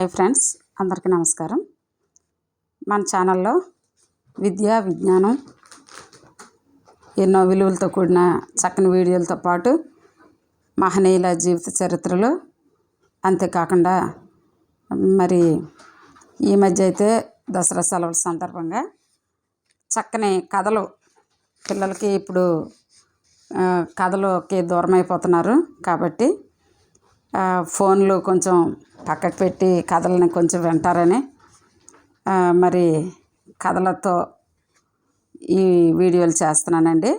Hi friends అందరికీ నమస్కారం. మన ఛానల్లో విద్య విజ్ఞానం ఎన్నో విలువలతో కూడిన చక్కని వీడియోలతో పాటు మహనీయుల జీవిత చరిత్రలు అంతేకాకుండా మరి ఈ మధ్య అయితే దసరా సెలవుల సందర్భంగా చక్కని కథలు పిల్లలకి ఇప్పుడు కథలుకి దూరం అయిపోతున్నారు కాబట్టి ఫోన్లు కొంచెం పక్కకు పెట్టి కథలని కొంచెం వింటారని మరి కథలతో ఈ వీడియోలు చేస్తున్నానండి.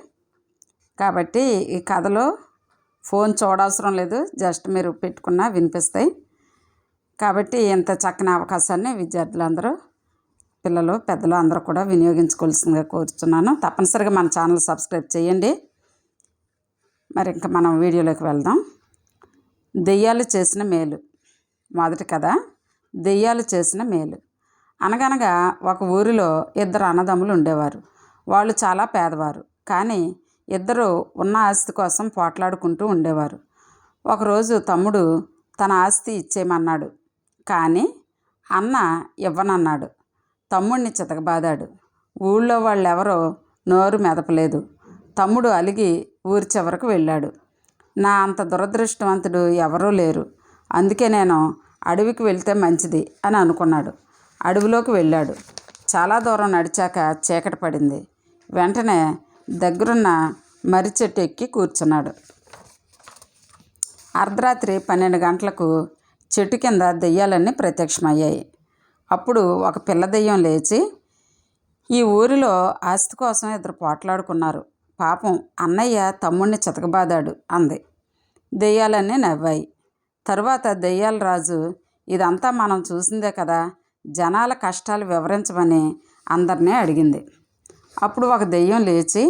కాబట్టి ఈ కథలు ఫోన్ చూడవసరం లేదు జస్ట్ మీరు పెట్టుకున్నా వినిపిస్తాయి. కాబట్టి ఇంత చక్కని అవకాశాన్ని విద్యార్థులందరూ పిల్లలు పెద్దలు అందరూ కూడా వినియోగించుకోవాల్సిందిగా కోరుతున్నాను తప్పనిసరిగా మన ఛానల్ సబ్స్క్రైబ్ చేయండి. మరి ఇంకా మనం వీడియోలోకి వెళ్దాం. దెయ్యాలు చేసిన మేలు. మొదటి కథ దెయ్యాలు చేసిన మేలు. అనగనగా ఒక ఊరిలో ఇద్దరు అన్నదమ్ములు ఉండేవారు. వాళ్ళు చాలా పేదవారు. కానీ ఇద్దరు ఉన్న ఆస్తి కోసం పోట్లాడుకుంటూ ఉండేవారు. ఒకరోజు తమ్ముడు తన ఆస్తి ఇచ్చేయమన్నాడు. కానీ అన్న ఇవ్వనన్నాడు. తమ్ముడిని చితకబాదాడు. ఊళ్ళో వాళ్ళెవరో నోరు మెదపలేదు. తమ్ముడు అలిగి ఊరి చివరకు వెళ్ళాడు. నా అంత దురదృష్టవంతుడు ఎవరూ లేరు. అందుకే నేను అడవికి వెళ్తే మంచిది అని అనుకున్నాడు. అడవిలోకి వెళ్ళాడు. చాలా దూరం నడిచాక చీకటి పడింది. వెంటనే దగ్గరున్న మర్రి చెట్టు ఎక్కి కూర్చున్నాడు. అర్ధరాత్రి పన్నెండు గంటలకు చెట్టు కింద దెయ్యాలన్నీ ప్రత్యక్షమయ్యాయి. అప్పుడు ఒక పిల్ల దెయ్యం లేచి ఈ ఊరిలో ఆస్తి కోసం ఇద్దరు పోట్లాడుకున్నారు. పాపం అన్నయ్య తమ్ముణ్ణి చితకబాదాడు అంది. దెయ్యాలన్నీ నవ్వాయి. తరువాత దెయ్యాల రాజు ఇదంతా మనం చూసిందే కదా జనాల కష్టాలు వివరించమని అందరినీ అడిగింది. అప్పుడు ఒక దెయ్యం లేచి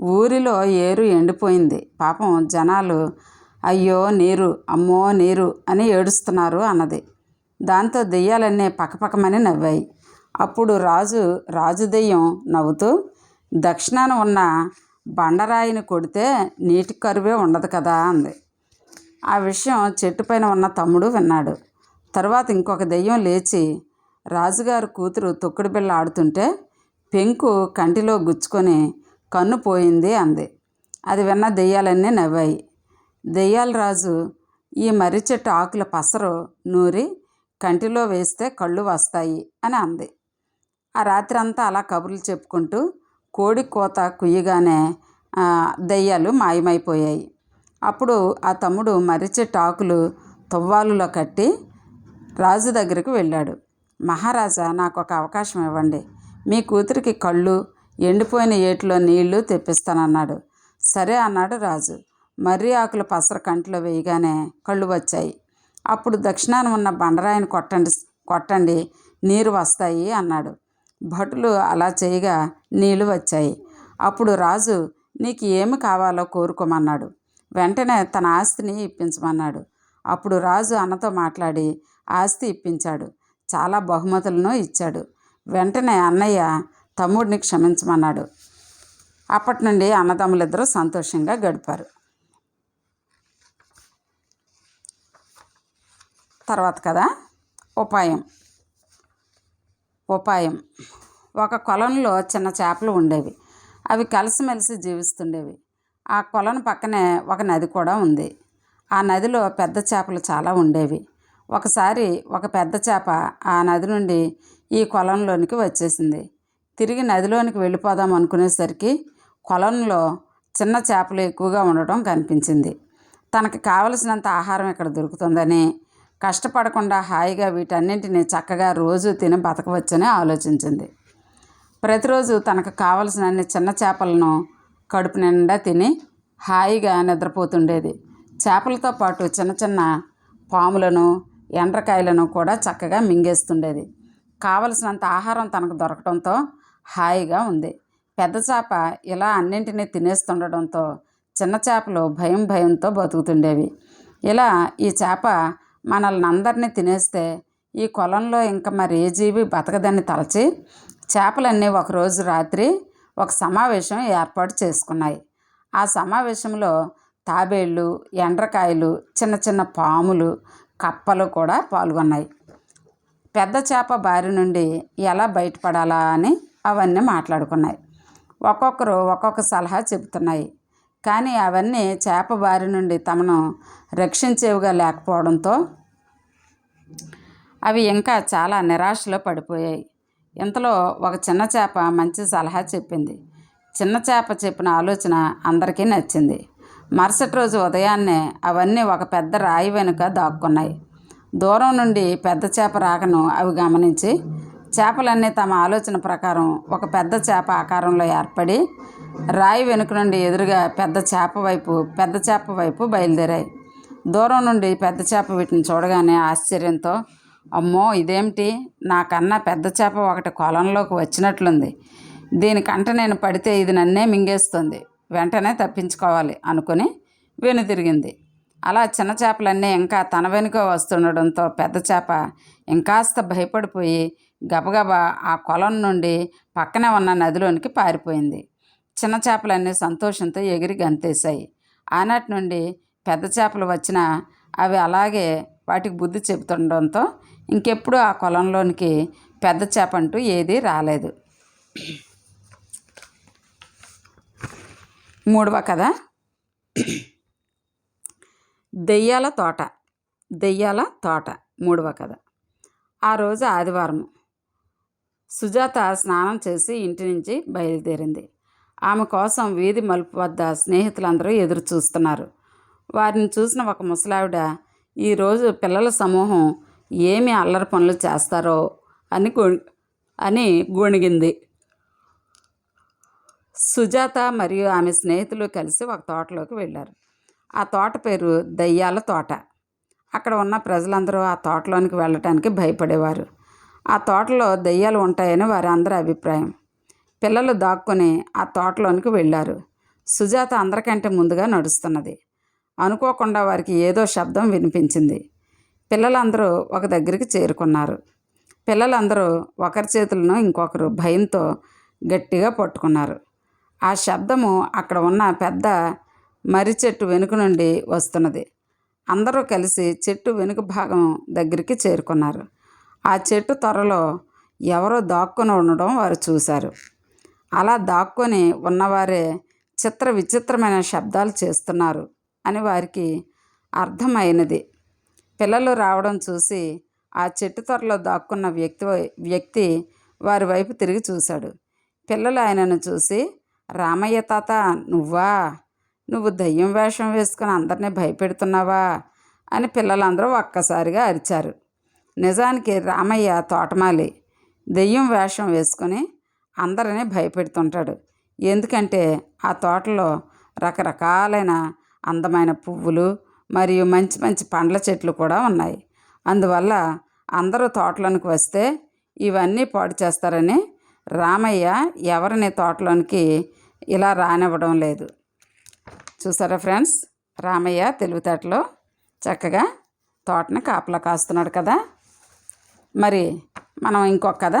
ఊరిలో ఏరు ఎండిపోయింది. పాపం జనాలు అయ్యో నీరు అమ్మో నీరు అని ఏడుస్తున్నారు అన్నది. దాంతో దెయ్యాలన్నీ పక్కపక్కమని నవ్వాయి. అప్పుడు రాజు రాజు దెయ్యం నవ్వుతూ దక్షిణాన ఉన్న బండరాయిని కొడితే నీటి కరువే ఉండదు కదా అంది. ఆ విషయం చెట్టు పైన ఉన్న తమ్ముడు విన్నాడు. తర్వాత ఇంకొక దెయ్యం లేచి రాజుగారు కూతురు తొక్కుడు బిళ్ళ ఆడుతుంటే పెంకు కంటిలో గుచ్చుకొని కన్ను పోయింది అంది. అది విన్న దెయ్యాలన్నీ నవ్వాయి. దెయ్యాల రాజు ఈ మర్రి చెట్టు ఆకుల పసరు నూరి కంటిలో వేస్తే కళ్ళు వస్తాయి అని అంది. ఆ రాత్రి అంతా అలా కబుర్లు చెప్పుకుంటూ కోడి కోత కుయ్యగానే దెయ్యాలు మాయమైపోయాయి. అప్పుడు ఆ తమ్ముడు మరిచే టాకులు తువ్వాలులో కట్టి రాజు దగ్గరికి వెళ్ళాడు. మహారాజా నాకు ఒక అవకాశం ఇవ్వండి. మీ కూతురికి కళ్ళు ఎండిపోయిన ఏటిలో నీళ్ళు తెప్పిస్తానన్నాడు. సరే అన్నాడు రాజు. మర్రి ఆకుల పసర కంటిలో వేయగానే కళ్ళు వచ్చాయి. అప్పుడు దక్షిణాన ఉన్న బండరాయిని కొట్టండి కొట్టండి. నీరు వస్తాయి అన్నాడు. భటులు అలా చేయగా నీళ్ళు వచ్చాయి. అప్పుడు రాజు నీకు ఏమి కావాలో కోరుకోమన్నాడు. వెంటనే తన ఆస్తిని ఇప్పించమన్నాడు అప్పుడు రాజు అన్నతో మాట్లాడి ఆస్తి ఇప్పించాడు. చాలా బహుమతులను ఇచ్చాడు. వెంటనే అన్నయ్య తమ్ముడిని క్షమించమన్నాడు. అప్పటి నుండి అన్నదమ్ములిద్దరూ సంతోషంగా గడిపారు. తర్వాత కదా ఉపాయం. ఉపాయం. ఒక కొలంలో చిన్న చేపలు ఉండేవి. అవి కలిసిమెలిసి జీవిస్తుండేవి. ఆ కొలను పక్కనే ఒక నది కూడా ఉంది. ఆ నదిలో పెద్ద చేపలు చాలా ఉండేవి. ఒకసారి ఒక పెద్ద చేప ఆ నది నుండి ఈ కొలంలోనికి వచ్చేసింది. తిరిగి నదిలోనికి వెళ్ళిపోదాం అనుకునేసరికి కొలంలో చిన్న చేపలు ఎక్కువగా ఉండటం కనిపించింది. తనకి కావలసినంత ఆహారం ఇక్కడ దొరుకుతుందని కష్టపడకుండా హాయిగా వీటన్నింటినీ చక్కగా రోజు తిని బతకవచ్చని ఆలోచించింది. ప్రతిరోజు తనకు కావలసిన అన్ని చిన్న చేపలను కడుపు నిండా తిని హాయిగా నిద్రపోతుండేది. చేపలతో పాటు చిన్న చిన్న పాములను ఎండ్రకాయలను కూడా చక్కగా మింగేస్తుండేది. కావలసినంత ఆహారం తనకు దొరకడంతో హాయిగా ఉంది. పెద్ద చేప ఇలా అన్నింటినీ తినేస్తుండడంతో చిన్న చేపలు భయం భయంతో బతుకుతుండేవి. ఇలా ఈ చేప మనల్ని అందరినీ తినేస్తే ఈ కొలంలో ఇంకా మరి ఏ జీవి బతకదని తలచి చేపలన్నీ ఒకరోజు రాత్రి ఒక సమావేశం ఏర్పాటు చేసుకున్నాయి. ఆ సమావేశంలో తాబేళ్ళు ఎండ్రకాయలు చిన్న చిన్న పాములు కప్పలు కూడా పాల్గొన్నాయి. పెద్ద చేప బారి నుండి ఎలా బయటపడాలా అని అవన్నీ మాట్లాడుకున్నాయి. ఒక్కొక్కరు ఒక్కొక్క సలహా చెబుతున్నాయి. కానీ అవన్నీ చేప బారి నుండి తమను రక్షించేవిగా లేకపోవడంతో అవి ఇంకా చాలా నిరాశలో పడిపోయాయి. ఇంతలో ఒక చిన్న చేప మంచి సలహా చెప్పింది. చిన్న చేప చెప్పిన ఆలోచన అందరికీ నచ్చింది. మరుసటి రోజు ఉదయాన్నే అవన్నీ ఒక పెద్ద రాయి వెనుక దాక్కున్నాయి. దూరం నుండి పెద్ద చేప రాకను అవి గమనించి చేపలన్నీ తమ ఆలోచన ప్రకారం ఒక పెద్ద చేప ఆకారంలో ఏర్పడి రాయి వెనుక నుండి ఎదురుగా పెద్ద చేప వైపు పెద్ద చేప వైపు బయలుదేరాయి. దూరం నుండి పెద్ద చేప వీటిని చూడగానే ఆశ్చర్యంతో అమ్మో ఇదేమిటి? నాకన్నా పెద్ద చేప ఒకటి కొలంలోకి వచ్చినట్లుంది. దీనికంట నేను పడితే ఇది నన్నే మింగేస్తుంది. వెంటనే తప్పించుకోవాలి అనుకుని వెనుతిరిగింది అలా చిన్న చేపలన్నీ ఇంకా తన వెనుక వస్తుండడంతో పెద్ద చేప ఇంకాస్త భయపడిపోయి గబగబా ఆ కొలం నుండి పక్కనే ఉన్న నదిలోనికి పారిపోయింది. చిన్న చేపలన్నీ సంతోషంతో ఎగిరి గంతేశాయి. ఆనాటి నుండి పెద్ద చేపలు వచ్చినా అవి అలాగే వాటికి బుద్ధి చెబుతుండడంతో ఇంకెప్పుడు ఆ కొలంలోనికి పెద్ద చేప అంటూ ఏదీ రాలేదు. మూడవ కథ. దెయ్యాల తోట. దెయ్యాల తోట. మూడవ కథ. ఆ రోజు ఆదివారం సుజాత స్నానం చేసి ఇంటి నుంచి బయలుదేరింది. ఆమె కోసం వీధి మలుపు వద్ద స్నేహితులందరూ ఎదురు చూస్తున్నారు వారిని చూసిన ఒక ముసలావిడ ఈరోజు పిల్లల సమూహం ఏమి అల్లరి పనులు చేస్తారో అని అని గొణిగింది. సుజాత మరియు ఆమె స్నేహితులు కలిసి ఒక తోటలోకి వెళ్ళారు. ఆ తోట పేరు దయ్యాల తోట. అక్కడ ఉన్న ప్రజలందరూ ఆ తోటలోనికి వెళ్ళటానికి భయపడేవారు. ఆ తోటలో దయ్యాలు ఉంటాయని వారి అందరి అభిప్రాయం. పిల్లలు దాక్కుని ఆ తోటలోనికి వెళ్ళారు. సుజాత అందరికంటే ముందుగా నడుస్తున్నది. అనుకోకుండా వారికి ఏదో శబ్దం వినిపించింది. పిల్లలందరూ ఒక దగ్గరికి చేరుకున్నారు. పిల్లలందరూ ఒకరి చేతులను ఇంకొకరు భయంతో గట్టిగా పట్టుకున్నారు. ఆ శబ్దము అక్కడ ఉన్న పెద్ద మర్రి చెట్టు వెనుక నుండి వస్తున్నది. అందరూ కలిసి చెట్టు వెనుక భాగం దగ్గరికి చేరుకున్నారు. ఆ చెట్టు త్వరలో ఎవరో దాక్కుని ఉండడం వారు చూశారు. అలా దాక్కొని ఉన్నవారే చిత్ర విచిత్రమైన శబ్దాలు చేస్తున్నారు అని వారికి అర్థమైనది. పిల్లలు రావడం చూసి ఆ చెట్టు త్వరలో దాక్కున్న వ్యక్తి వ్యక్తి వారి వైపు తిరిగి చూశాడు. పిల్లలు ఆయనను చూసి రామయ్య తాత నువ్వా? నువ్వు దయ్యం వేషం వేసుకుని అందరినీ భయపెడుతున్నావా? అని పిల్లలందరూ ఒక్కసారిగా అరిచారు. నిజానికి రామయ్య తోటమాలి దెయ్యం వేషం వేసుకొని అందరినీ భయపెడుతుంటాడు. ఎందుకంటే ఆ తోటలో రకరకాలైన అందమైన పువ్వులు మరియు మంచి మంచి పండ్ల చెట్లు కూడా ఉన్నాయి. అందువల్ల అందరూ తోటలోనికి వస్తే ఇవన్నీ పాడు చేస్తారని రామయ్య ఎవరిని తోటలోనికి ఇలా రానివ్వడం లేదు. చూసారా ఫ్రెండ్స్? రామయ్య తెలివితేటలో. చక్కగా తోటని కాపలా కాస్తున్నాడు కదా. మరి మనం ఇంకొక కథ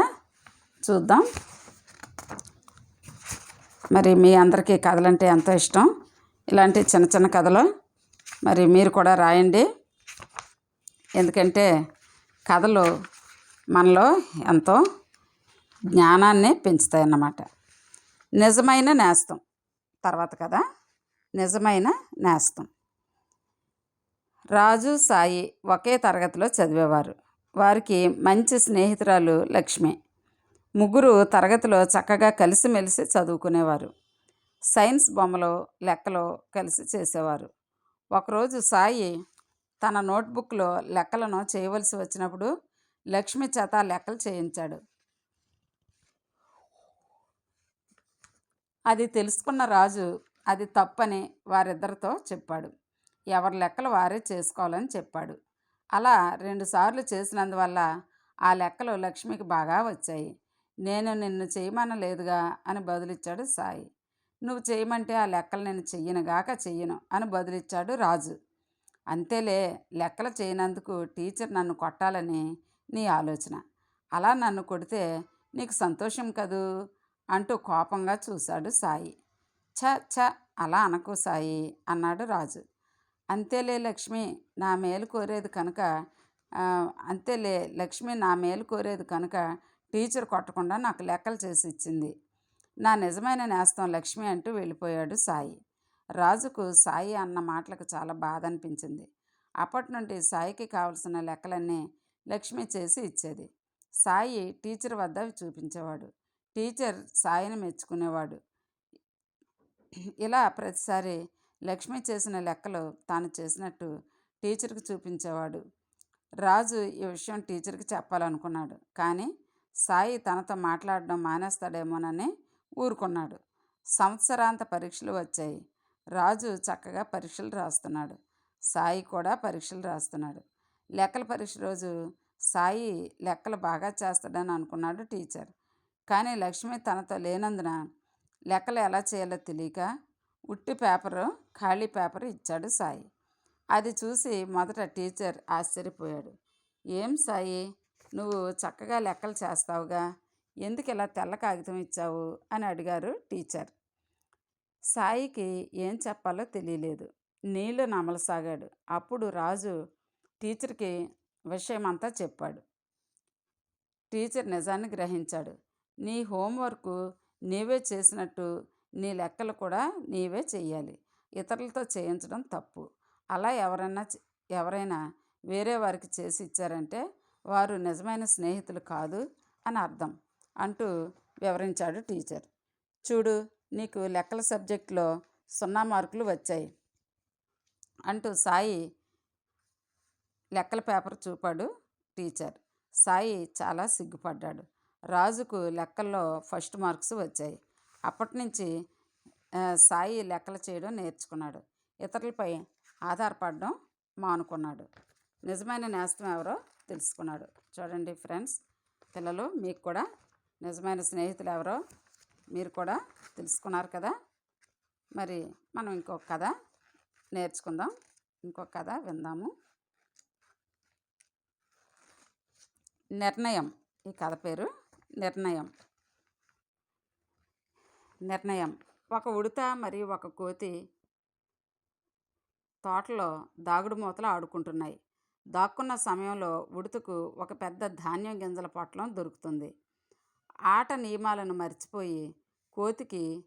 చూద్దాం. మరి మీ అందరికీ కథలంటే ఎంతో ఇష్టం. ఇలాంటి చిన్న చిన్న కథలు మరి మీరు కూడా రాయండి. ఎందుకంటే కథలు మనలో ఎంతో జ్ఞానాన్ని పెంచుతాయి అన్నమాట నిజమైన నేస్తం. తర్వాత కదా. నిజమైన నేస్తం. రాజు సాయి ఒకే తరగతిలో చదివేవారు. వారికి మంచి స్నేహితురాలు లక్ష్మి. ముగ్గురు తరగతిలో చక్కగా కలిసిమెలిసి చదువుకునేవారు. సైన్స్ బొమ్మలో లెక్కలో కలిసి చేసేవారు. ఒకరోజు సాయి తన నోట్బుక్లో లెక్కలను చేయవలసి వచ్చినప్పుడు లక్ష్మి చేత లెక్కలు చేయించాడు. అది తెలుసుకున్న రాజు అది తప్పని వారిద్దరితో చెప్పాడు. ఎవరి లెక్కలు వారే చేసుకోవాలని చెప్పాడు. అలా రెండుసార్లు చేసినందువల్ల ఆ లెక్కలు లక్ష్మికి బాగా వచ్చాయి. నేను నిన్ను చేయమనలేదుగా అని బదులిచ్చాడు సాయి. నువ్వు చేయమంటే ఆ లెక్కలు నేను చెయ్యనుగాక చెయ్యను అని బదులిచ్చాడు రాజు. అంతేలే లెక్కలు చేయనందుకు టీచర్ నన్ను కొట్టాలని నీ ఆలోచన. అలా నన్ను కొడితే నీకు సంతోషం కదూ? అంటూ కోపంగా చూశాడు సాయి. ఛ ఛ అలా అనకు సాయి అన్నాడు రాజు. అంతేలే లక్ష్మి నా మేలు కోరేది కనుక అంతేలే లక్ష్మి నా మేలు కోరేది కనుక టీచర్ కొట్టకుండా నాకు లెక్కలు చేసి ఇచ్చింది. నా నిజమైన నేస్తం లక్ష్మి అంటూ వెళ్ళిపోయాడు సాయి. రాజుకు సాయి అన్న మాటలకు చాలా బాధ అనిపించింది. అప్పటి నుండి సాయికి కావలసిన లెక్కలన్నీ లక్ష్మి చేసి ఇచ్చేది. సాయి టీచర్ వద్ద చూపించేవాడు. టీచర్ సాయిని మెచ్చుకునేవాడు. ఇలా ప్రతిసారి లక్ష్మి చేసిన లెక్కలు తాను చేసినట్టు టీచర్కి చూపించేవాడు. రాజు ఈ విషయం టీచర్కి చెప్పాలనుకున్నాడు. కానీ సాయి తనతో మాట్లాడడం మానేస్తాడేమోనని ఊరుకున్నాడు. సంవత్సరాంత పరీక్షలు వచ్చాయి. రాజు చక్కగా పరీక్షలు రాస్తున్నాడు. సాయి కూడా పరీక్షలు రాస్తున్నాడు. లెక్కల పరీక్ష రోజు సాయి లెక్కలు బాగా చేస్తాడని అనుకున్నాడు టీచర్. కానీ లక్ష్మి తనతో లేనందున లెక్కలు ఎలా చేయాలో తెలియక ఉట్టి పేపరు ఖాళీ పేపర్ ఇచ్చాడు సాయి. అది చూసి మొదట టీచర్ ఆశ్చర్యపోయాడు. ఏం సాయి? నువ్వు చక్కగా లెక్కలు చేస్తావుగా ఎందుకు ఇలా తెల్ల కాగితం ఇచ్చావు? అని అడిగారు టీచర్. సాయికి ఏం చెప్పాలో తెలియలేదు. నీళ్ళు నమలసాగాడు. అప్పుడు రాజు టీచర్కి విషయం అంతా చెప్పాడు. టీచర్ నిజాన్ని గ్రహించాడు. నీ హోంవర్క్ నీవే చేసినట్టు నీ లెక్కలు కూడా నీవే చేయాలి ఇతరులతో చేయించడం తప్పు. అలా ఎవరైనా ఎవరైనా వేరే వారికి చేసి ఇచ్చారంటే వారు నిజమైన స్నేహితులు కాదు అని అర్థం అంటూ వివరించాడు టీచర్. చూడు నీకు లెక్కల సబ్జెక్టులో సున్నా మార్కులు వచ్చాయి అంటూ సాయి లెక్కల పేపర్ చూపాడు టీచర్. సాయి చాలా సిగ్గుపడ్డాడు. రాజుకు లెక్కల్లో ఫస్ట్ మార్క్స్ వచ్చాయి. అప్పటి నుంచి సాయి లెక్కలు చేయడం నేర్చుకున్నాడు. ఇతరులపై ఆధారపడడం మానుకున్నాడు. నిజమైన నేస్తం ఎవరో తెలుసుకున్నాడు. చూడండి ఫ్రెండ్స్ పిల్లలు మీకు కూడా నిజమైన స్నేహితులు ఎవరో మీరు కూడా తెలుసుకున్నారు కదా. మరి మనం ఇంకొక కథ నేర్చుకుందాం. ఇంకొక కథ విందాము. నిర్ణయం. ఈ కథ పేరు నిర్ణయం. నిర్ణయం. ఒక ఉడత మరియు ఒక కోతి తోటలో దాగుడు మూతలు ఆడుకుంటున్నాయి. దాక్కున్న సమయంలో ఉడుతకు ఒక పెద్ద ధాన్యం గింజల పొట్లం దొరుకుతుంది. ఆట నియమాలను మర్చిపోయి కోతికి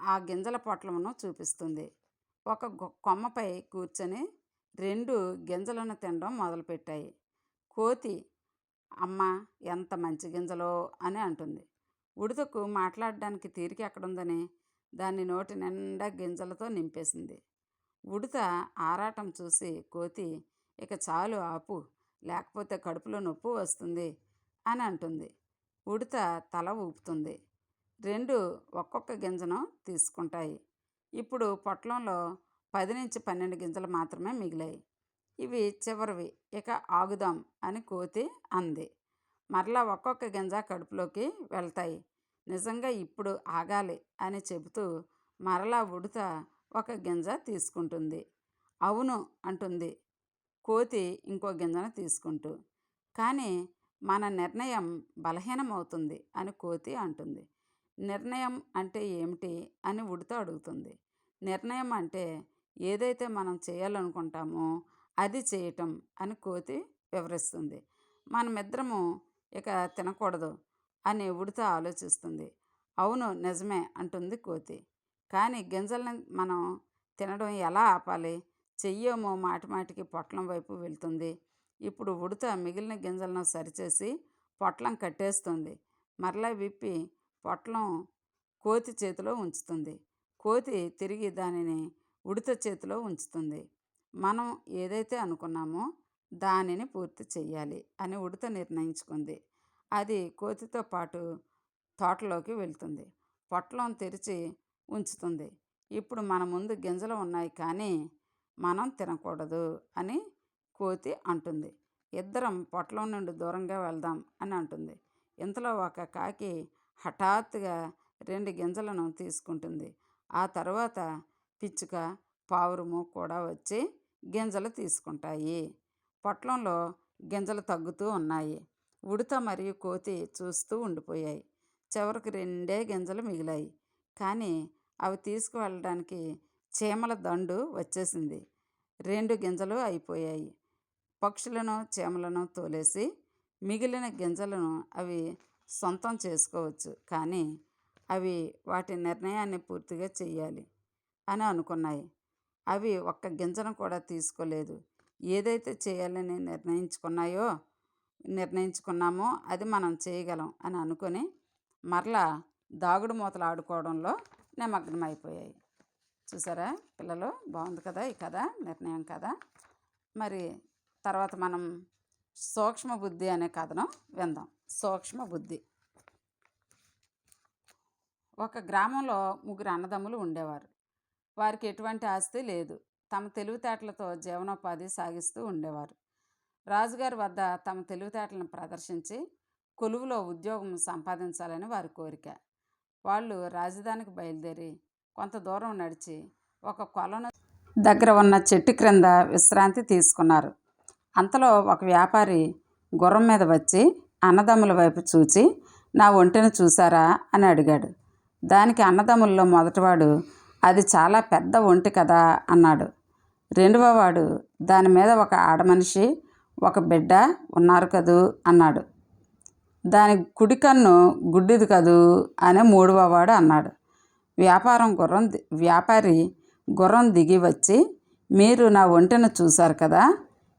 ఆ గింజల పొట్లమును చూపిస్తుంది. ఒక కొమ్మపై కూర్చొని రెండు గింజలను తినడం మొదలుపెట్టాయి. కోతి అమ్మ ఎంత మంచి గింజలో అని అంటుంది. ఉడుతకు మాట్లాడడానికి తీరిక ఎక్కడుందని దాన్ని నోటి నిండా గింజలతో నింపేసింది. ఉడత ఆరాటం చూసి కోతి ఇక చాలు ఆపు లేకపోతే కడుపులో నొప్పి వస్తుంది అని అంటుంది. ఉడత తల ఊపుతుంది. రెండు ఒక్కొక్క గింజను తీసుకుంటాయి. ఇప్పుడు పొట్లంలో పది నుంచి పన్నెండు గింజలు మాత్రమే మిగిలాయి. ఇవి చివరివి ఇక ఆగుదాం అని కోతి అంది. మరలా ఒక్కొక్క గింజ కడుపులోకి వెళ్తాయి. నిజంగా ఇప్పుడు ఆగాలి అని చెబుతూ మరలా ఉడత ఒక గింజ తీసుకుంటుంది. అవును అంటుంది కోతి ఇంకో గింజను తీసుకుంటూ కానీ మన నిర్ణయం బలహీనమవుతుంది అని కోతి అంటుంది. నిర్ణయం అంటే ఏమిటి? అని ఉడత అడుగుతుంది. నిర్ణయం అంటే ఏదైతే మనం చేయాలనుకుంటామో అది చేయటం అని కోతి వివరిస్తుంది. మనమిద్దరము ఇక తినకూడదు అని ఉడత ఆలోచిస్తుంది. అవును నిజమే అంటుంది కోతి. కానీ గింజల్ని మనం తినడం ఎలా ఆపాలి? చెయ్యేమో మాటి మాటికి పొట్లం వైపు వెళ్తుంది. ఇప్పుడు ఉడత మిగిలిన గింజలను సరిచేసి పొట్లం కట్టేస్తుంది. మరలా విప్పి పొట్లం కోతి చేతిలో ఉంచుతుంది. కోతి తిరిగి దానిని ఉడత చేతిలో ఉంచుతుంది. మనం ఏదైతే అనుకున్నామో దానిని పూర్తి చెయ్యాలి అని ఉడత నిర్ణయించుకుంది. అది కోతితో పాటు తోటలోకి వెళ్తుంది. పొట్లం తెరిచి ఉంచుతుంది. ఇప్పుడు మన ముందు గింజలు ఉన్నాయి కానీ మనం తినకూడదు అని కోతి అంటుంది. ఇద్దరం పొట్లం నుండి దూరంగా వెళ్దాం అని అంటుంది. ఇంతలో ఒక కాకి హఠాత్తుగా రెండు గింజలను తీసుకుంటుంది. ఆ తర్వాత పిచ్చుక పావురము కూడా వచ్చి గింజలు తీసుకుంటాయి. పొట్లంలో గింజలు తగ్గుతూ ఉన్నాయి. ఉడత మరియు కోతి చూస్తూ ఉండిపోయాయి. చివరికి రెండే గింజలు మిగిలాయి. కానీ అవి తీసుకువెళ్ళడానికి చీమల దండు వచ్చేసింది. రెండు గింజలు అయిపోయాయి. పక్షులను చీమలను తోలేసి మిగిలిన గింజలను అవి సొంతం చేసుకోవచ్చు. కానీ అవి వాటి నిర్ణయాన్ని పూర్తిగా చెయ్యాలి అని అనుకున్నాయి. అవి ఒక్క గింజను కూడా తీసుకోలేదు. ఏదైతే చేయాలని నిర్ణయించుకున్నాయో నిర్ణయించుకున్నామో అది మనం చేయగలం అని అనుకొని మరలా దాగుడు మూతలు ఆడుకోవడంలో నిమగ్నమైపోయాయి. చూసారా? పిల్లలు బాగుంది కదా ఈ కథ? నిర్ణయం కదా మరి తర్వాత మనం సూక్ష్మ బుద్ధి అనే కథను విందాం. సూక్ష్మ బుద్ధి. ఒక గ్రామంలో ముగ్గురు అన్నదమ్ములు ఉండేవారు. వారికి ఎటువంటి ఆస్తి లేదు. తమ తెలివితేటలతో జీవనోపాధి సాగిస్తూ ఉండేవారు. రాజుగారి వద్ద తమ తెలివితేటలను ప్రదర్శించి కొలువులో ఉద్యోగం సంపాదించాలని వారి కోరిక. వాళ్ళు రాజధానికి బయలుదేరి కొంత దూరం నడిచి ఒక కొలను దగ్గర ఉన్న చెట్టు క్రింద విశ్రాంతి తీసుకున్నారు. అంతలో ఒక వ్యాపారి గుర్రం మీద వచ్చి అన్నదమ్ముల వైపు చూచి నా ఒంటిని చూసారా అని అడిగాడు. దానికి అన్నదమ్ముల్లో మొదటివాడు అది చాలా పెద్ద ఒంటి కదా? అన్నాడు. రెండవ వాడు దాని మీద ఒక ఆడమనిషి ఒక బిడ్డ ఉన్నారు కదూ? అన్నాడు. దాని కుడి కన్ను గుడ్డిది కదూ? అని మూడవ వాడు అన్నాడు. వ్యాపారం గుర్రం వ్యాపారి గుర్రం దిగి వచ్చి మీరు నా ఒంటిని చూశారు కదా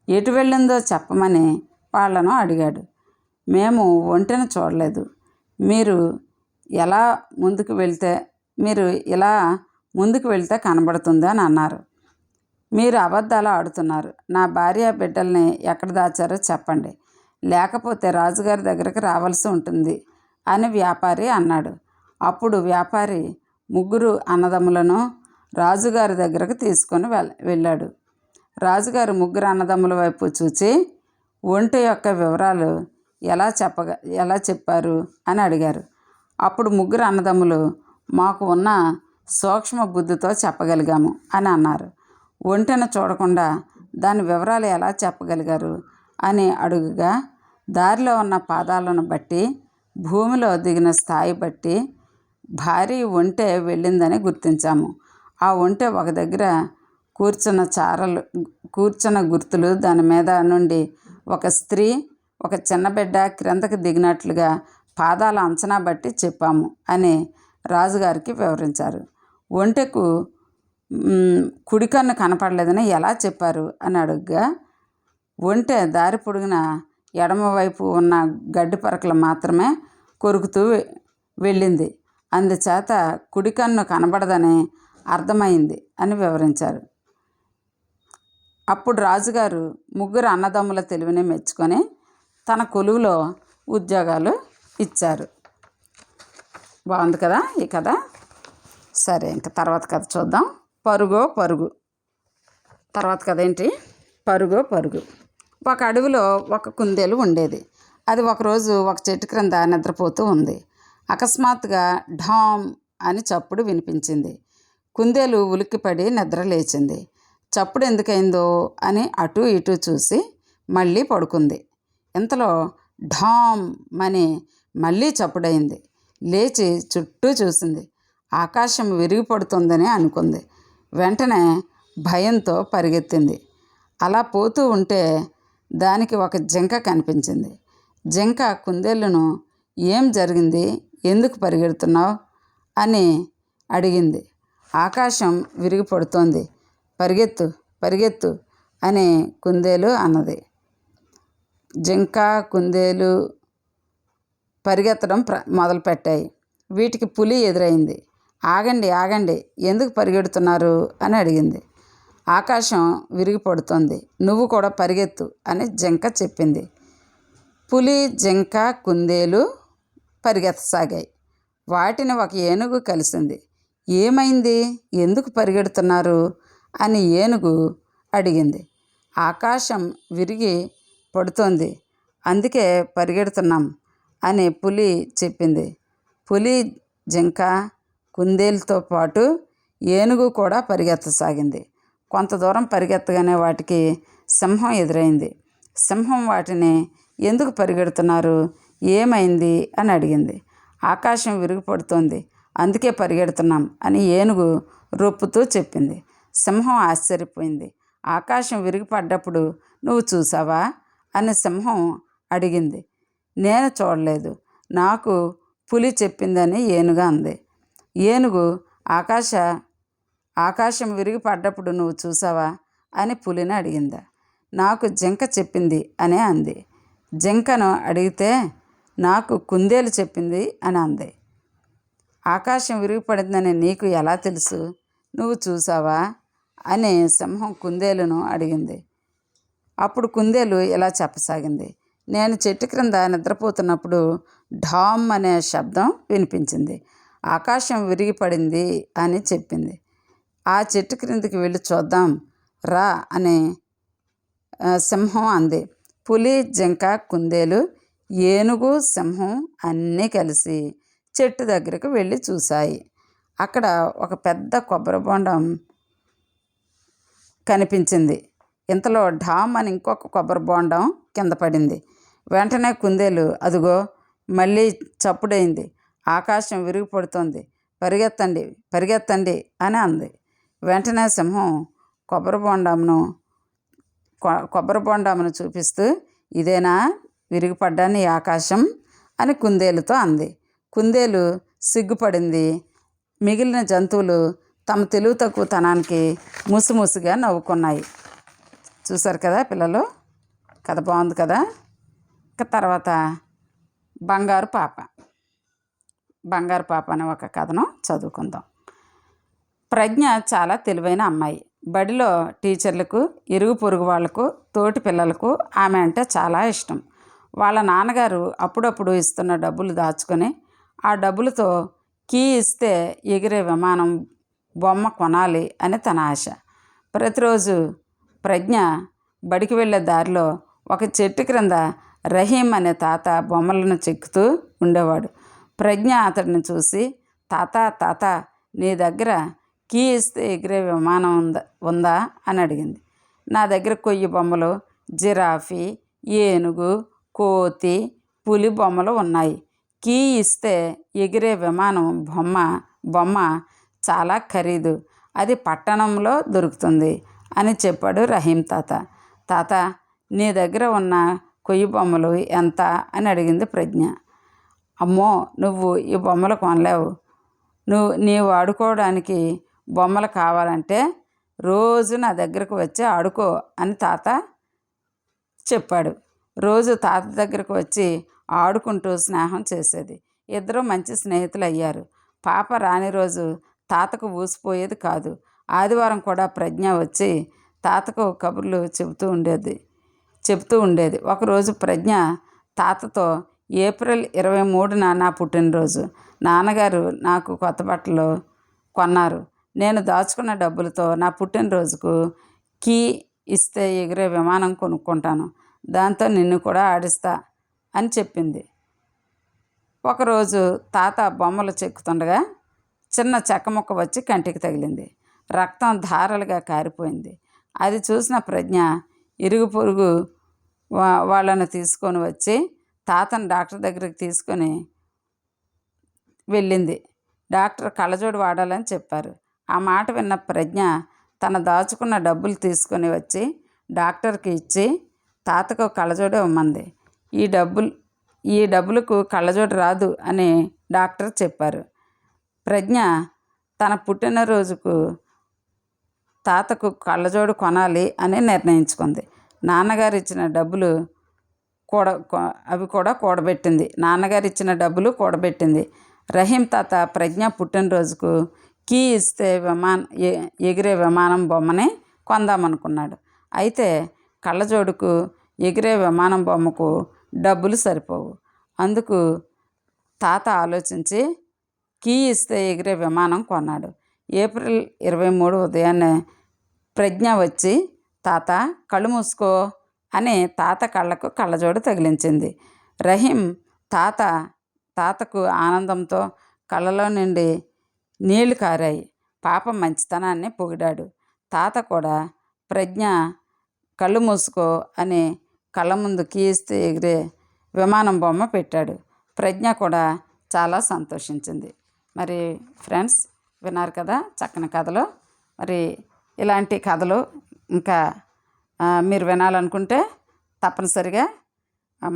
ఎటు వెళ్ళిందో చెప్పమని వాళ్ళను అడిగాడు. మేము ఒంటిని చూడలేదు. మీరు ఎలా ముందుకు వెళ్తే మీరు ఇలా ముందుకు వెళ్తే కనబడుతుంది అని అన్నారు. మీరు అబద్ధాలు ఆడుతున్నారు. నా భార్య బిడ్డల్ని ఎక్కడ దాచారో చెప్పండి. లేకపోతే రాజుగారి దగ్గరికి రావాల్సి ఉంటుంది అని వ్యాపారి అన్నాడు. అప్పుడు వ్యాపారి ముగ్గురు అన్నదమ్ములను రాజుగారి దగ్గరకు తీసుకొని వెళ్ వెళ్ళాడు. రాజుగారు ముగ్గురు అన్నదమ్ముల వైపు చూచి ఒంటి యొక్క వివరాలు ఎలా చెప్పగ ఎలా చెప్పారు అని అడిగారు. అప్పుడు ముగ్గురు అన్నదమ్ములు మాకు ఉన్న సూక్ష్మ బుద్ధితో చెప్పగలిగాము అని అన్నారు. ఒంటెను చూడకుండా దాని వివరాలు ఎలా చెప్పగలిగారు అని అడుగుగా దారిలో ఉన్న పాదాలను బట్టి భూమిలో దిగిన స్థాయి బట్టి భారీ ఒంటె వెళ్ళిందని గుర్తించాము. ఆ ఒంటె ఒక దగ్గర కూర్చున్న చారలు కూర్చున్న గుర్తులు దాని మీద నుండి ఒక స్త్రీ ఒక చిన్న బిడ్డ క్రిందకి దిగినట్లుగా పాదాల అంచనా బట్టి చెప్పాము అని రాజుగారికి వివరించారు. ఒంటెకు కుడి కన్ను కనపడలేదని ఎలా చెప్పారు అని అడుగ్గా ఒంటె దారి పొడుగున ఎడమవైపు ఉన్న గడ్డి పరకలు మాత్రమే కొరుకుతూ వెళ్ళింది. అందుచేత కుడి కన్ను కనబడదని అర్థమైంది అని వివరించారు. అప్పుడు రాజుగారు ముగ్గురు అన్నదమ్ముల తెలివిని మెచ్చుకొని తన కొలువులో ఉద్యోగాలు ఇచ్చారు. బాగుంది కదా ఈ కథ? సరే ఇంకా తర్వాత కథ చూద్దాం. పరుగో పరుగు. తర్వాత కథ ఏంటి? పరుగో పరుగు. ఒక అడవిలో ఒక కుందేలు ఉండేది. అది ఒకరోజు ఒక చెట్టు క్రింద నిద్రపోతూ ఉంది. అకస్మాత్తుగా ఢామ్ అని చప్పుడు వినిపించింది. కుందేలు ఉలిక్కిపడి నిద్ర లేచింది. చప్పుడు ఎందుకైందో అని అటు ఇటు చూసి మళ్ళీ పడుకుంది. ఇంతలో ఢామ్ అని మళ్ళీ చప్పుడైంది. లేచి చుట్టూ చూసింది. ఆకాశం విరిగిపడుతుందని అనుకుంది. వెంటనే భయంతో పరిగెత్తింది. అలా పోతూ ఉంటే దానికి ఒక జింక కనిపించింది. జింక కుందేళ్ళను ఏం జరిగింది? ఎందుకు పరిగెడుతున్నావు? అని అడిగింది. ఆకాశం విరిగి పడుతోంది పరిగెత్తు పరిగెత్తు అని కుందేలు అన్నది. జింక కుందేలు పరిగెత్తడం ప్ర మొదలుపెట్టాయి. వీటికి పులి ఎదురైంది. ఆగండి ఆగండి ఎందుకు పరిగెడుతున్నారు? అని అడిగింది. ఆకాశం విరిగిపడుతోంది. నువ్వు కూడా పరిగెత్తు అని జింక చెప్పింది. పులి జింక కుందేలు పరిగెత్తసాగాయి. వాటిని ఒక ఏనుగు కలిసింది. ఏమైంది? ఎందుకు పరిగెడుతున్నారు? అని ఏనుగు అడిగింది. ఆకాశం విరిగి పడుతోంది. అందుకే పరిగెడుతున్నాం అని పులి చెప్పింది. పులి జింక కుందేలుతో పాటు ఏనుగు కూడా పరిగెత్తసాగింది. కొంత దూరం పరిగెత్తగానే వాటికి సింహం ఎదురైంది. సింహం వాటిని ఎందుకు పరిగెడుతున్నారు? ఏమైంది అని అడిగింది. ఆకాశం విరిగిపడుతోంది. అందుకే పరిగెడుతున్నాం అని ఏనుగు రొప్పుతూ చెప్పింది. సింహం ఆశ్చర్యపోయింది. ఆకాశం విరిగిపడ్డప్పుడు నువ్వు చూసావా అని సింహం అడిగింది. నేను చూడలేదు. నాకు పులి చెప్పిందని ఏనుగు అంది. ఏనుగు ఆకాశ ఆకాశం విరిగిపడ్డప్పుడు నువ్వు చూసావా అని పులిని అడిగిందా. నాకు జింక చెప్పింది అనే అంది. జింకను అడిగితే నాకు కుందేలు చెప్పింది అని అంది. ఆకాశం విరిగిపడిందని నీకు ఎలా తెలుసు? నువ్వు చూసావా అని సింహం కుందేలును అడిగింది. అప్పుడు కుందేలు ఇలా చెప్పసాగింది. నేను చెట్టు క్రింద నిద్రపోతున్నప్పుడు ఢామ్ అనే శబ్దం వినిపించింది. ఆకాశం విరిగిపడింది అని చెప్పింది. ఆ చెట్టు క్రిందికి వెళ్ళి చూద్దాం రా అని సింహం అంది. పులి జింక కుందేలు ఏనుగు సింహం అన్నీ కలిసి చెట్టు దగ్గరకు వెళ్ళి చూశాయి. అక్కడ ఒక పెద్ద కొబ్బరి బొండం కనిపించింది. ఇంతలో ఢామ్ అని ఇంకొక కొబ్బరి బొండం కింద పడింది. వెంటనే కుందేలు అదిగో మళ్ళీ చప్పుడైంది. ఆకాశం విరిగిపడుతోంది. పరిగెత్తండి పరిగెత్తండి అని అంది. వెంటనే సింహం కొబ్బరి బొండంను కొ- కొబ్బరి బొండంను చూపిస్తూ ఇదేనా? విరిగిపడ్డాను ఆకాశం అని కుందేలుతో అంది. కుందేలు సిగ్గుపడింది. మిగిలిన జంతువులు తమ తెలివి తక్కువతనానికి ముసిముసిగా నవ్వుకున్నాయి. చూసారు కదా పిల్లలు? కథ బాగుంది కదా? ఇంకా తర్వాత బంగారు పాప. బంగారు పాప అనే ఒక కథను చదువుకుందాం. ప్రజ్ఞ చాలా తెలివైన అమ్మాయి. బడిలో టీచర్లకు ఇరుగు పొరుగు వాళ్ళకు తోటి పిల్లలకు ఆమె అంటే చాలా ఇష్టం. వాళ్ళ నాన్నగారు అప్పుడప్పుడు ఇస్తున్న డబ్బులు దాచుకొని ఆ డబ్బులతో కీ ఇస్తే ఎగిరే విమానం బొమ్మ కొనాలి అని తన ఆశ. ప్రతిరోజు ప్రజ్ఞ బడికి వెళ్ళే దారిలో ఒక చెట్టు క్రింద రహీం అనే తాత బొమ్మలను చెక్కుతూ ఉండేవాడు. ప్రజ్ఞ అతడిని చూసి తాత తాత నీ దగ్గర కీ ఇస్తే ఎగిరే విమానం ఉందా ఉందా? అని అడిగింది. నా దగ్గర కొయ్యి బొమ్మలు జిరాఫీ ఏనుగు కోతి పులి బొమ్మలు ఉన్నాయి. కీ ఇస్తే ఎగిరే విమానం బొమ్మ బొమ్మ చాలా ఖరీదు. అది పట్టణంలో దొరుకుతుంది అని చెప్పాడు రహీం తాత. తాత నీ దగ్గర ఉన్న కొయ్యి బొమ్మలు ఎంత అని అడిగింది ప్రజ్ఞ. అమ్మో నువ్వు ఈ బొమ్మలు కొనలేవు. నువ్వు నీవు ఆడుకోవడానికి బొమ్మలు కావాలంటే రోజు నా దగ్గరకు వచ్చి ఆడుకో అని తాత చెప్పాడు. రోజు తాత దగ్గరకు వచ్చి ఆడుకుంటూ స్నేహం చేసేది. ఇద్దరూ మంచి స్నేహితులు అయ్యారు పాప రాని రోజు తాతకు ఊసిపోయేది కాదు. ఆదివారం కూడా ప్రజ్ఞ వచ్చి తాతకు కబుర్లు చెబుతూ ఉండేది చెబుతూ ఉండేది. ఒకరోజు ప్రజ్ఞ తాతతో ఏప్రిల్ ఇరవై మూడున నా పుట్టినరోజు. నాన్నగారు నాకు కొత్త బట్టలు కొన్నారు. నేను దాచుకున్న డబ్బులతో నా పుట్టినరోజుకు కీ ఇస్తే ఎగిరే విమానం కొనుక్కుంటాను. దాంతో నిన్ను కూడా ఆడిస్తా అని చెప్పింది. ఒకరోజు తాత బొమ్మలు చెక్కుతుండగా చిన్న చెక్క ముక్క వచ్చి కంటికి తగిలింది. రక్తం ధారలుగా కారిపోయింది. అది చూసిన ప్రజ్ఞ ఇరుగు పొరుగు వా- వాళ్ళను తీసుకొని వచ్చి తాతను డాక్టర్ దగ్గరికి తీసుకొని వెళ్ళింది. డాక్టర్ కళ్ళజోడు వాడాలని చెప్పారు. ఆ మాట విన్న ప్రజ్ఞ తన దాచుకున్న డబ్బులు తీసుకొని వచ్చి డాక్టర్కి ఇచ్చి తాతకు కళ్ళజోడు ఇమ్మంది ఈ డబ్బులు ఈ డబ్బులకు కళ్ళజోడు రాదు అని డాక్టర్ చెప్పారు. ప్రజ్ఞ తన పుట్టినరోజుకు తాతకు కళ్ళజోడు కొనాలి అని నిర్ణయించుకుంది. నాన్నగారు ఇచ్చిన డబ్బులు కూడ అవి కూడా కూడబెట్టింది. నాన్నగారు ఇచ్చిన డబ్బులు కూడబెట్టింది. రహీం తాత ప్రజ్ఞ పుట్టినరోజుకు కీ ఇస్తే విమాన ఎగిరే విమానం బొమ్మని కొందామనుకున్నాడు. అయితే కళ్ళజోడుకు ఎగిరే విమానం బొమ్మకు డబ్బులు సరిపోవు. అందుకు తాత ఆలోచించి కీ ఇస్తే ఎగిరే విమానం కొన్నాడు. ఏప్రిల్ ఇరవై మూడు ఉదయాన్నే ప్రజ్ఞ వచ్చి తాత కళ్ళు మూసుకో అని తాత కళ్ళకు కళ్ళజోడు తగిలించింది. రహీం తాత తాతకు ఆనందంతో కళ్ళలో నుండి నీళ్ళు కారాయి. పాప మంచితనాన్ని పొగిడాడు. తాత కూడా ప్రజ్ఞ కళ్ళు మూసుకో అని కళ్ళ ముందు కీస్తే ఎగిరే విమానం బొమ్మ పెట్టాడు. ప్రజ్ఞ కూడా చాలా సంతోషించింది. మరి ఫ్రెండ్స్ విన్నారు కదా చక్కని కథలు. మరి ఇలాంటి కథలు ఇంకా మీరు వినాలనుకుంటే తప్పనిసరిగా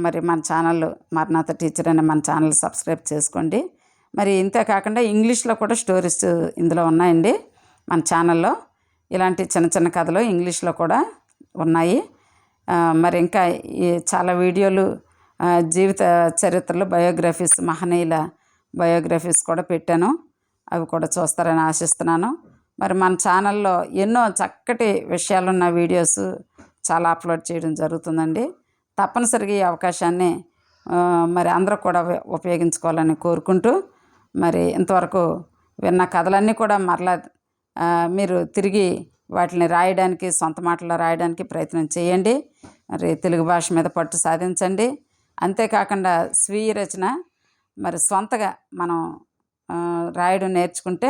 మరి మన ఛానల్ మరణాత టీచర్ అనే మన ఛానల్ సబ్స్క్రైబ్ చేసుకోండి. మరి ఇంతే కాకుండా ఇంగ్లీష్లో కూడా స్టోరీస్ ఇందులో ఉన్నాయండి మన ఛానల్లో. ఇలాంటి చిన్న చిన్న కథలు ఇంగ్లీష్లో కూడా ఉన్నాయి. మరి ఇంకా ఈ చాలా వీడియోలు జీవిత చరిత్రలు బయోగ్రఫీస్ మహనీయుల బయోగ్రఫీస్ కూడా పెట్టాను. అవి కూడా చూస్తారని ఆశిస్తున్నాను. మరి మన ఛానల్లో ఎన్నో చక్కటి విషయాలున్న వీడియోస్ చాలా అప్లోడ్ చేయడం జరుగుతుందండి. తప్పనిసరిగా ఈ అవకాశాన్ని మరి అందరూ కూడా ఉపయోగించుకోవాలని కోరుకుంటూ మరి ఇంతవరకు విన్న కథలన్నీ కూడా మరలా మీరు తిరిగి వాటిని రాయడానికి సొంత మాటల్లో రాయడానికి ప్రయత్నం చేయండి. మరి తెలుగు భాష మీద పట్టు సాధించండి. అంతేకాకుండా స్వీయ రచన మరి సొంతగా మనం రాయడం నేర్చుకుంటే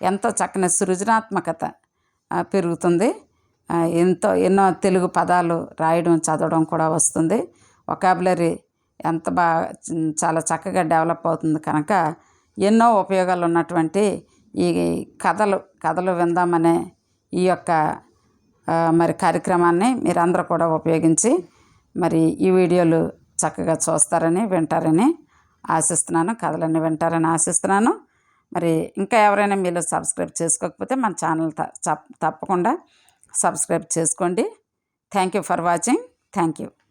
ఎంతో చక్కని సృజనాత్మకత పెరుగుతుంది. ఎంతో ఎన్నో తెలుగు పదాలు రాయడం చదవడం కూడా వస్తుంది. ఒకాబులరీ ఎంత బాగా చాలా చక్కగా డెవలప్ అవుతుంది కనుక ఎన్నో ఉపయోగాలు ఉన్నటువంటి ఈ కథలు కథలు విందామనే ఈ యొక్క మరి కార్యక్రమాన్ని మీరందరూ కూడా ఉపయోగించి మరి ఈ వీడియోలు చక్కగా చూస్తారని వింటారని ఆశిస్తున్నాను. కథలన్నీ వింటారని ఆశిస్తున్నాను. మరి ఇంకా ఎవరైనా మీరు సబ్స్క్రైబ్ చేసుకోకపోతే మన ఛానల్ తప్ప తప్పకుండా సబ్స్క్రైబ్ చేసుకోండి. Thank you for watching. Thank you